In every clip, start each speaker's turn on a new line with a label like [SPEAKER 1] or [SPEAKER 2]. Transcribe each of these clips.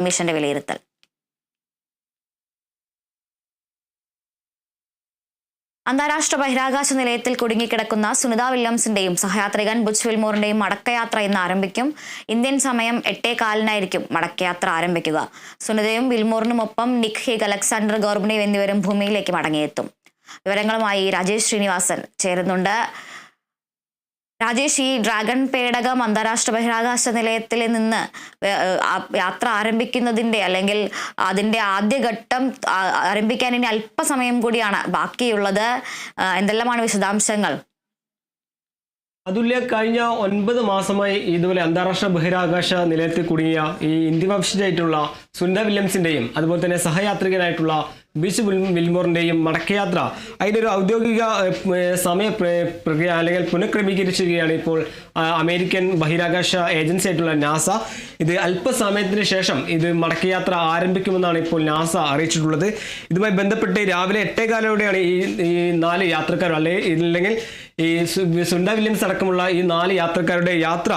[SPEAKER 1] കമ്മീഷന്റെ വിലയിരുത്തൽ. അന്താരാഷ്ട്ര ബഹിരാകാശ നിലയത്തിൽ കുടുങ്ങിക്കിടക്കുന്ന സുനിത വില്യംസിന്റെയും സഹയാത്രികൻ ബുച്ച് വിൽമോറിന്റെയും മടക്കയാത്ര ഇന്ന് ആരംഭിക്കും. ഇന്ത്യൻ സമയം എട്ടേ കാലിനായിരിക്കും മടക്കയാത്ര ആരംഭിക്കുക. സുനിതയും വിൽമോറിനുമൊപ്പം നിക് ഹിഗ് അലക്സാണ്ടർ ഗോർബനേവ് എന്നിവരും ഭൂമിയിലേക്ക് മടങ്ങിയെത്തും. വിവരങ്ങളുമായി രാജേഷ് ശ്രീനിവാസൻ ചേരുന്നുണ്ട്. രാജേഷ് ഈ ഡ്രാഗൺ പേടകം അന്താരാഷ്ട്ര ബഹിരാകാശ നിലയത്തിൽ നിന്ന് യാത്ര ആരംഭിക്കുന്നതിന്റെ അല്ലെങ്കിൽ അതിന്റെ ആദ്യഘട്ടം ആരംഭിക്കാൻ ഇനി അല്പസമയം കൂടിയാണ് ബാക്കിയുള്ളത്. എന്തെല്ലാമാണ് വിശദാംശങ്ങൾ?
[SPEAKER 2] അതുല്യ കഴിഞ്ഞ ഒൻപത് മാസമായി ഇതുപോലെ അന്താരാഷ്ട്ര ബഹിരാകാശ നിലയത്തിൽ കുടുങ്ങിയ ഈ ഇന്ത്യ വംശജായിട്ടുള്ള സുന്ദ വില്യംസിന്റെയും അതുപോലെ തന്നെ സഹയാത്രികനായിട്ടുള്ള ബിച്ച് വിൽ- വിൽമോറിന്റെയും മടക്കയാത്ര. അതിന്റെ ഒരു ഔദ്യോഗിക സമയ പ്ര- പ്രക്രിയ അല്ലെങ്കിൽ പുനഃക്രമീകരിച്ചിരിക്കുകയാണ് ഇപ്പോൾ അമേരിക്കൻ ബഹിരാകാശ ഏജൻസി ആയിട്ടുള്ള നാസ. ഇത് അല്പസമയത്തിന് ശേഷം ഇത് മടക്കയാത്ര ആരംഭിക്കുമെന്നാണ് ഇപ്പോൾ നാസ അറിയിച്ചിട്ടുള്ളത്. ഇതുമായി ബന്ധപ്പെട്ട് രാവിലെ എട്ടേകാലോടെയാണ് ഈ ഈ നാല് യാത്രക്കാർ അല്ലെങ്കിൽ ഈ സുണ്ട വില്യംസ് അടക്കമുള്ള ഈ നാല് യാത്രക്കാരുടെ യാത്ര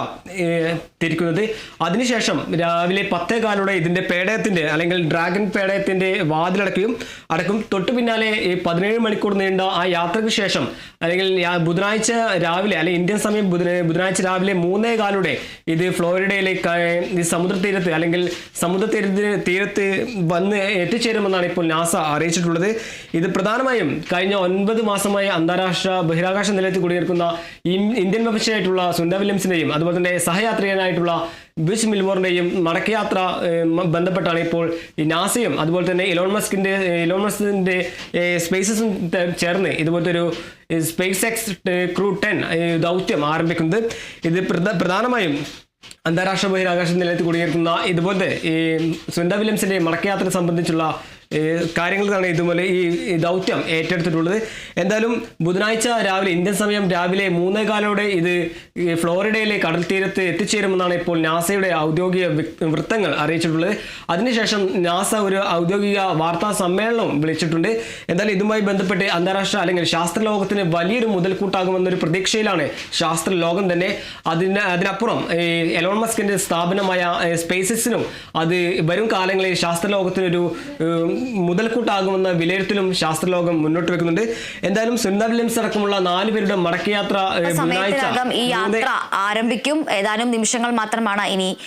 [SPEAKER 2] തിരിക്കുന്നത്. അതിനുശേഷം രാവിലെ പത്തേ കാലോടെ ഇതിന്റെ പേടയത്തിന്റെ അല്ലെങ്കിൽ ഡ്രാഗൺ പേടയത്തിന്റെ വാതിലടക്കുകയും അടക്കും. തൊട്ടു പിന്നാലെ ഈ പതിനേഴ് മണിക്കൂർ നീണ്ട ആ യാത്രയ്ക്ക് ശേഷം അല്ലെങ്കിൽ ബുധനാഴ്ച രാവിലെ അല്ലെങ്കിൽ ഇന്ത്യൻ സമയം ബുധന ബുധനാഴ്ച രാവിലെ മൂന്നേ കാലോടെ ഇത് ഫ്ലോറിഡയിലേക്ക് ഈ സമുദ്ര തീരത്ത് അല്ലെങ്കിൽ സമുദ്ര തീരത്തിന് തീരത്ത് വന്ന് എത്തിച്ചേരുമെന്നാണ് ഇപ്പോൾ നാസ അറിയിച്ചിട്ടുള്ളത്. ഇത് പ്രധാനമായും കഴിഞ്ഞ ഒൻപത് മാസമായി അന്താരാഷ്ട്ര ബഹിരാകാശ നിലയത്തിൽ കുടിയേർക്കുന്ന ഇന്ത്യൻ വംശയായിട്ടുള്ള സുന്ദ വില്യംസിന്റെയും അതുപോലെ തന്നെ സഹയാത്രികനായിട്ടുള്ള ബിച്ച് മിൽമോറിന്റെയും മടക്കയാത്ര ബന്ധപ്പെട്ടാണ് ഇപ്പോൾ നാസയും അതുപോലെ തന്നെ ഇലോൺ മസ്കിന്റെ ഇലോൺ മസ്കിന്റെ സ്പേസസും ചേർന്ന് ഇതുപോലത്തെ ഒരു സ്പേസ് എക്സ് ക്രൂ ടെൻ ദൗത്യം ആരംഭിക്കുന്നത്. ഇത് പ്രധാനമായും അന്താരാഷ്ട്ര ബഹിരാകാശ നിലയത്തിൽ കുടിയേറുന്ന ഇതുപോലത്തെ ഈ സുന്ദ വില്യംസിന്റെ മടക്കയാത്ര സംബന്ധിച്ചുള്ള ഈ കാര്യങ്ങളാണ് ഇതുപോലെ ഈ ദൗത്യം ഏറ്റെടുത്തിട്ടുള്ളത്. എന്തായാലും ബുധനാഴ്ച രാവിലെ ഇന്ത്യൻ സമയം രാവിലെ മൂന്നേകാലോടെ ഇത് ഈ ഫ്ലോറിഡയിലെ കടൽ തീരത്ത് എത്തിച്ചേരുമെന്നാണ് ഇപ്പോൾ നാസയുടെ ഔദ്യോഗിക വൃത്തങ്ങൾ അറിയിച്ചിട്ടുള്ളത്. അതിനുശേഷം നാസ ഒരു ഔദ്യോഗിക വാർത്താ സമ്മേളനം വിളിച്ചിട്ടുണ്ട്. എന്തായാലും ഇതുമായി ബന്ധപ്പെട്ട് അന്താരാഷ്ട്ര അല്ലെങ്കിൽ ശാസ്ത്രലോകത്തിന് വലിയൊരു മുതൽക്കൂട്ടാകുമെന്നൊരു പ്രതീക്ഷയിലാണ് ശാസ്ത്ര ലോകം തന്നെ. അതിന് അതിനപ്പുറം എലോൺ മസ്കിന്റെ സ്ഥാപനമായ സ്പേസസിനും അത് വരും കാലങ്ങളിൽ ശാസ്ത്ര ലോകത്തിനൊരു ഏഹ്, മുതൽക്കൂട്ടാകുമെന്ന വിലയിരുത്തലും ശാസ്ത്രലോകം മുന്നോട്ട് വെക്കുന്നുണ്ട്. എന്തായാലും സുനിത വില്യംസ് അടക്കമുള്ള നാല് പേരുടെ മടക്കയാത്ര
[SPEAKER 1] സമയത്തിനകം ഈ യാത്ര ആരംഭിക്കും. ഏതാനും നിമിഷങ്ങൾ മാത്രമാണ് ഇനി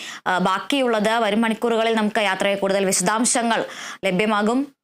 [SPEAKER 1] ബാക്കിയുള്ളത്. വരും മണിക്കൂറുകളിൽ നമുക്ക് യാത്രയെ കൂടുതൽ വിശദാംശങ്ങൾ ലഭ്യമാകും.